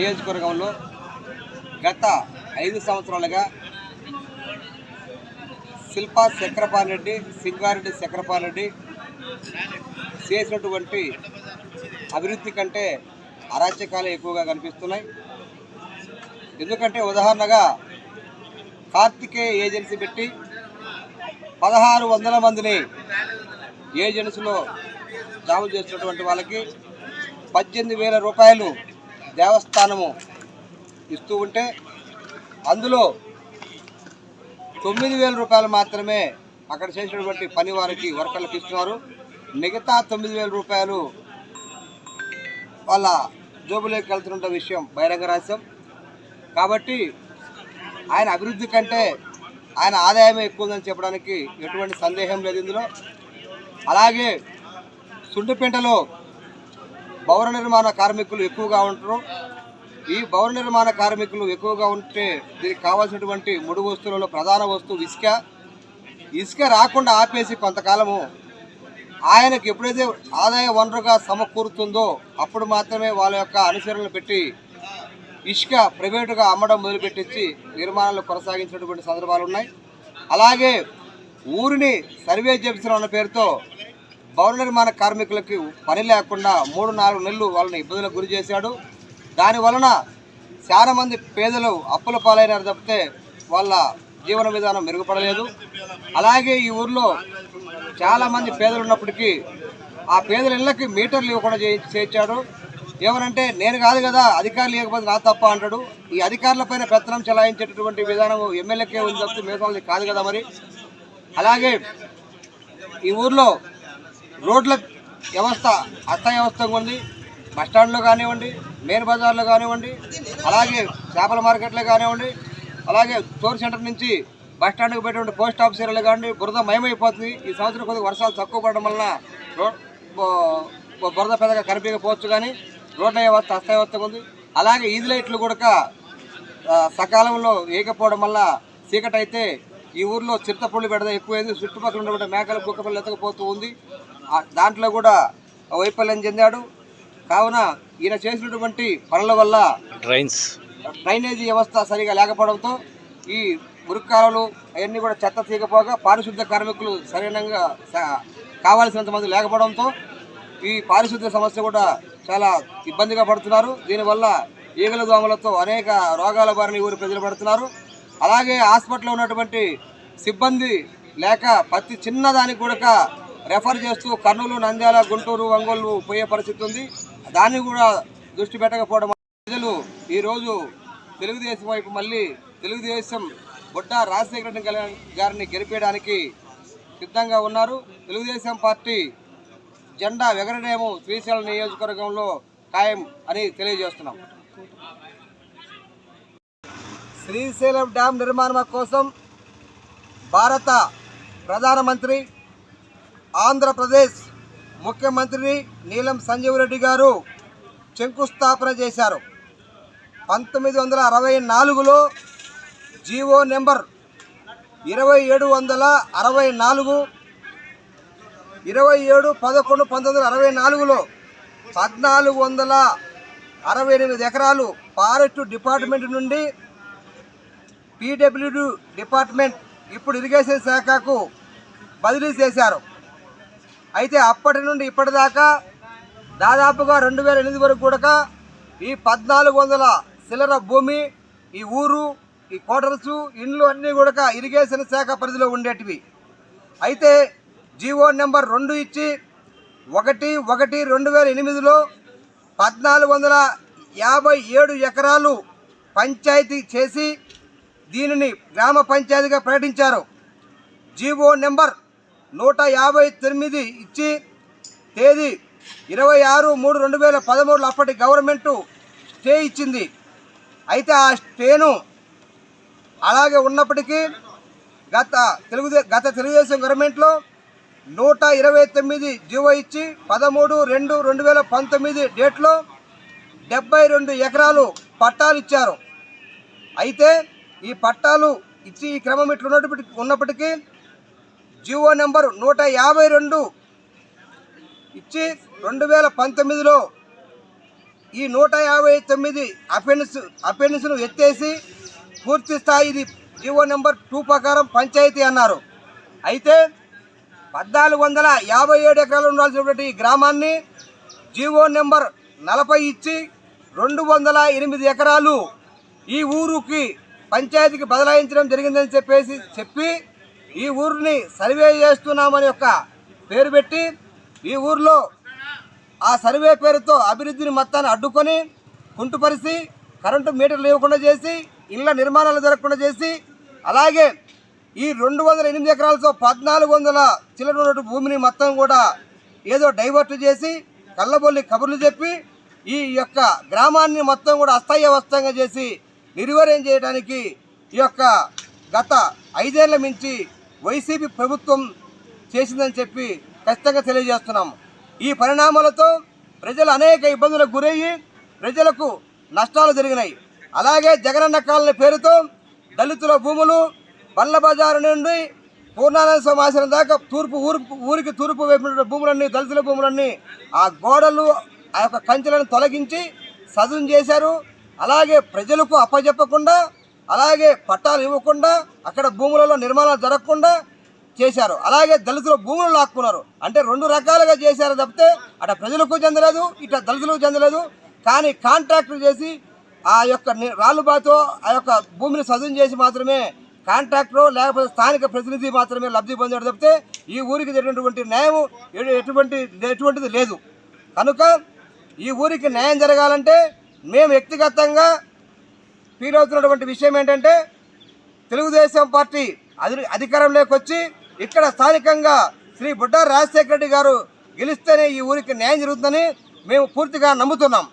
నియోజకవర్గంలో గత ఐదు సంవత్సరాలుగా శిల్పా చక్రపాల్ రెడ్డి సింగారెడ్డి చక్రపాల్ రెడ్డి చేసినటువంటి అభివృద్ధి కంటే అరాచకాలు ఎక్కువగా కనిపిస్తున్నాయి. ఎందుకంటే ఉదాహరణగా కార్తికేయ ఏజెన్సీ పెట్టి పదహారు వందల మందిని ఏజెన్సీలో జాబు చేసినటువంటి వాళ్ళకి పద్దెనిమిది వేల రూపాయలు దేవస్థానము ఇస్తూ ఉంటే అందులో తొమ్మిది వేల రూపాయలు మాత్రమే అక్కడ చేసినటువంటి పని వారికి వర్కర్లకు ఇస్తున్నారు మిగతా తొమ్మిది వేల రూపాయలు వాళ్ళ జోబులోకి వెళ్తున్న విషయం బహిరంగ రహస్యం. కాబట్టి ఆయన అభివృద్ధి కంటే ఆయన ఆదాయమే ఎక్కువ ఉందని చెప్పడానికి ఎటువంటి సందేహం లేదు ఇందులో. అలాగే సుండిపేటలో భవన నిర్మాణ కార్మికులు ఎక్కువగా ఉంటారు. ఈ భవన నిర్మాణ కార్మికులు ఎక్కువగా ఉంటే దీనికి కావాల్సినటువంటి ముడి వస్తువులలో ప్రధాన వస్తువు ఇసుక. ఇసుక రాకుండా ఆపేసి కొంతకాలము ఆయనకు ఎప్పుడైతే ఆదాయ వనరుగా సమకూరుతుందో అప్పుడు మాత్రమే వాళ్ళ యొక్క అనుసరణలు పెట్టి ఇసుక ప్రైవేటుగా అమ్మడం మొదలుపెట్టించి నిర్మాణాలు కొనసాగించినటువంటి సందర్భాలు ఉన్నాయి. అలాగే ఊరిని సర్వే చేపించడం అన్న పేరుతో భవన నిర్మాణ కార్మికులకి పని లేకుండా మూడు నాలుగు నెలలు వాళ్ళని ఇబ్బందులకు గురి చేశాడు. దాని వలన చాలా మంది పేదలు అప్పుల పాలైనారు తప్పితే వాళ్ళ జీవన విధానం మెరుగుపడలేదు. అలాగే ఈ ఊర్లో చాలామంది పేదలు ఉన్నప్పటికీ ఆ పేదల ఇళ్ళకి మీటర్లు ఇవ్వకుండా చే చేయించాడు ఏమనంటే నేను కాదు కదా అధికారులు లేకపోతే నా తప్ప అంటాడు. ఈ అధికారులపైన పెత్తనం చెలాయించేటటువంటి విధానం ఎమ్మెల్యేకే ఉంది తప్పితే మిగతా కాదు కదా మరి. అలాగే ఈ ఊర్లో రోడ్ల వ్యవస్థ అస్తవ్యవస్థగా ఉంది. బస్టాండ్లో కానివ్వండి మెయిన్ బజార్లో కానివ్వండి అలాగే చేపల మార్కెట్లో కానివ్వండి అలాగే స్టోర్ సెంటర్ నుంచి బస్ స్టాండ్కి పెట్టినటువంటి పోస్ట్ ఆఫీస్ ఏరియాలో బురద మయమైపోతుంది. ఈ సంవత్సరం కొద్దిగా వర్షాలు తక్కువ పడడం వలన బో- బురద పెద్దగా కనిపించకపోవచ్చు కానీ రోడ్ల వ్యవస్థ అస్త వ్యవస్థగా ఉంది. అలాగే ఈది లైట్లు కూడా సకాలంలో వేయకపోవడం వల్ల చీకటి అయితే ఈ ఊర్లో చిరుతపుళ్ళు పెడద ఎక్కువైంది. చుట్టుపక్కల ఉన్నటువంటి మేకలు కుక్కపల్లి ఎత్తకపోతూ ఉంది. దాంట్లో కూడా వైఫల్యం చెందాడు. కావున ఈయన చేసినటువంటి పనుల వల్ల డ్రైన్స్ డ్రైనేజీ వ్యవస్థ సరిగా లేకపోవడంతో ఈ మురుక్కాలలు అవన్నీ కూడా చెత్త తీయకపోగా పారిశుద్ధ్య కార్మికులు సరైనంగా కావాల్సినంత మంది లేకపోవడంతో ఈ పారిశుద్ధ్య సమస్య కూడా చాలా ఇబ్బందిగా పడుతున్నారు. దీనివల్ల ఈగల దోమలతో అనేక రోగాల బారిన ఊరి ప్రజలు పడుతున్నారు. అలాగే హాస్పిటల్లో ఉన్నటువంటి సిబ్బంది లేక ప్రతి చిన్నదానికి కూడా రెఫర్ చేస్తూ కర్నూలు నంద్యాల గుంటూరు ఒంగోలు పోయే పరిస్థితి ఉంది. దాన్ని కూడా దృష్టి పెట్టకపోవడం ప్రజలు ఈరోజు తెలుగుదేశం వైపు మళ్ళీ తెలుగుదేశం బుడ్డ రాజశేఖర రెడ్డి గారిని గెలిపేయడానికి సిద్ధంగా ఉన్నారు. తెలుగుదేశం పార్టీ జెండా ఎగరడేమో శ్రీశైలం నియోజకవర్గంలో ఖాయం అని తెలియజేస్తున్నాం. శ్రీశైలం డ్యాం నిర్మాణం కోసం భారత ప్రధానమంత్రి ఆంధ్రప్రదేశ్ ముఖ్యమంత్రి నీలం సంజీవ్ రెడ్డి గారు శంకుస్థాపన చేశారు. పంతొమ్మిది వందల అరవై నాలుగులో జీవో నెంబర్ ఇరవై ఏడు వందల అరవై నాలుగు ఇరవై ఏడు పదకొండు పంతొమ్మిది వందల అరవై నాలుగులో పద్నాలుగు వందల అరవై ఎనిమిది ఎకరాలు ఫారెస్ట్ డిపార్ట్మెంట్ నుండి పీడబ్ల్యూడి డిపార్ట్మెంట్ ఇప్పుడు ఇరిగేషన్ శాఖకు బదిలీ చేశారు. అయితే అప్పటి నుండి ఇప్పటిదాకా దాదాపుగా రెండు వేల ఎనిమిది వరకు కూడా ఈ పద్నాలుగు వందల శిలర భూమి ఈ ఊరు ఈ క్వార్టర్స్ ఇండ్లు అన్నీ కూడా ఇరిగేషన్ శాఖ పరిధిలో ఉండేటివి. అయితే జీవో నెంబర్ రెండు ఇచ్చి ఒకటి ఒకటి రెండు వేల ఎనిమిదిలో పద్నాలుగు వందల యాభై ఏడు ఎకరాలు పంచాయతీ చేసి దీనిని గ్రామ పంచాయతీగా ప్రకటించారు. జీవో నెంబర్ నూట యాభై తొమ్మిది ఇచ్చి తేదీ ఇరవై ఆరు మూడు రెండు వేల పదమూడులో అప్పటి గవర్నమెంటు స్టే ఇచ్చింది. అయితే ఆ స్టేను అలాగే ఉన్నప్పటికీ గత తెలుగుదే గత తెలుగుదేశం గవర్నమెంట్లో నూట ఇరవై తొమ్మిది జీవో ఇచ్చి పదమూడు రెండు రెండు వేల పంతొమ్మిది డేట్లో డెబ్బై రెండు ఎకరాలు పట్టాలు ఇచ్చారు. అయితే ఈ పట్టాలు ఇచ్చి ఈ క్రమం ఇట్లా ఉన్నప్పటికీ ఉన్నప్పటికీ జీవో నెంబర్ నూట యాభై రెండు ఇచ్చి రెండు వేల పంతొమ్మిదిలో ఈ నూట యాభై తొమ్మిది అపెండిస్ అపెండిస్ను ఎత్తేసి పూర్తి స్థాయి ఇది జీవో నెంబర్ టూ ప్రకారం పంచాయతీ అన్నారు. అయితే పద్నాలుగు వందల యాభై ఏడు ఎకరాలు ఉండాల్సినటువంటి ఈ గ్రామాన్ని జీవో నెంబర్ నలభై ఇచ్చి రెండు వందల ఎనిమిది ఎకరాలు ఈ ఊరుకి పంచాయతీకి బదలాయించడం జరిగిందని చెప్పేసి చెప్పి ఈ ఊరిని సర్వే చేస్తున్నామని ఒక పేరు పెట్టి ఈ ఊర్లో ఆ సర్వే పేరుతో అభివృద్ధిని మొత్తాన్ని అడ్డుకొని కుంటుపరిచి కరెంటు మీటర్లు ఇవ్వకుండా చేసి ఇళ్ళ నిర్మాణాలు జరగకుండా చేసి అలాగే ఈ రెండు వందల ఎనిమిది ఎకరాలతో పద్నాలుగు వందల చిల్లర భూమిని మొత్తం కూడా ఏదో డైవర్ట్ చేసి కళ్ళబొల్లి కబుర్లు చెప్పి ఈ యొక్క గ్రామాన్ని మొత్తం కూడా అస్తవ్యవస్థంగా చేసి నిర్వీర్యం చేయడానికి ఈ యొక్క గత ఐదేళ్ళ మించి వైసీపీ ప్రభుత్వం చేసిందని చెప్పి ఖచ్చితంగా తెలియజేస్తున్నాం ఈ పరిణామాలతో ప్రజలు అనేక ఇబ్బందులకు గురయ్యి ప్రజలకు నష్టాలు జరిగినాయి. అలాగే జగనన్న కాలనీ పేరుతో దళితుల భూములు బల్ల బజారు నుండి పూర్ణానంద సమాచారం దాకా తూర్పు ఊరుపు ఊరికి తూర్పు వైపు భూములన్నీ దళితుల భూములన్నీ ఆ గోడలు ఆ యొక్క కంచెలను తొలగించి సదును చేశారు. అలాగే ప్రజలకు అప్పజెప్పకుండా అలాగే పట్టాలు ఇవ్వకుండా అక్కడ భూములలో నిర్మాణాలు జరగకుండా చేశారు. అలాగే దళితుల భూములు లాక్కున్నారు. అంటే రెండు రకాలుగా చేశారు తప్పితే అటు ప్రజలకు చెందలేదు ఇట దళితులకు చెందలేదు. కానీ కాంట్రాక్టులు చేసి ఆ యొక్క రాళ్ళుబాతో ఆ యొక్క భూమిని సదును చేసి మాత్రమే కాంట్రాక్టర్ లేకపోతే స్థానిక ప్రతినిధి మాత్రమే లబ్ధి పొందాడు తప్పితే ఈ ఊరికి జరిగినటువంటి న్యాయం ఎటువంటి ఎటువంటిది లేదు. కనుక ఈ ఊరికి న్యాయం జరగాలంటే మేము వ్యక్తిగతంగా ఫీల్ అవుతున్నటువంటి విషయం ఏంటంటే తెలుగుదేశం పార్టీ అధి అధికారంలోకి వచ్చి ఇక్కడ స్థానికంగా శ్రీ బుడ్డా రాజశేఖర రెడ్డి గారు గెలిస్తేనే ఈ ఊరికి న్యాయం జరుగుతుందని మేము పూర్తిగా నమ్ముతున్నాం.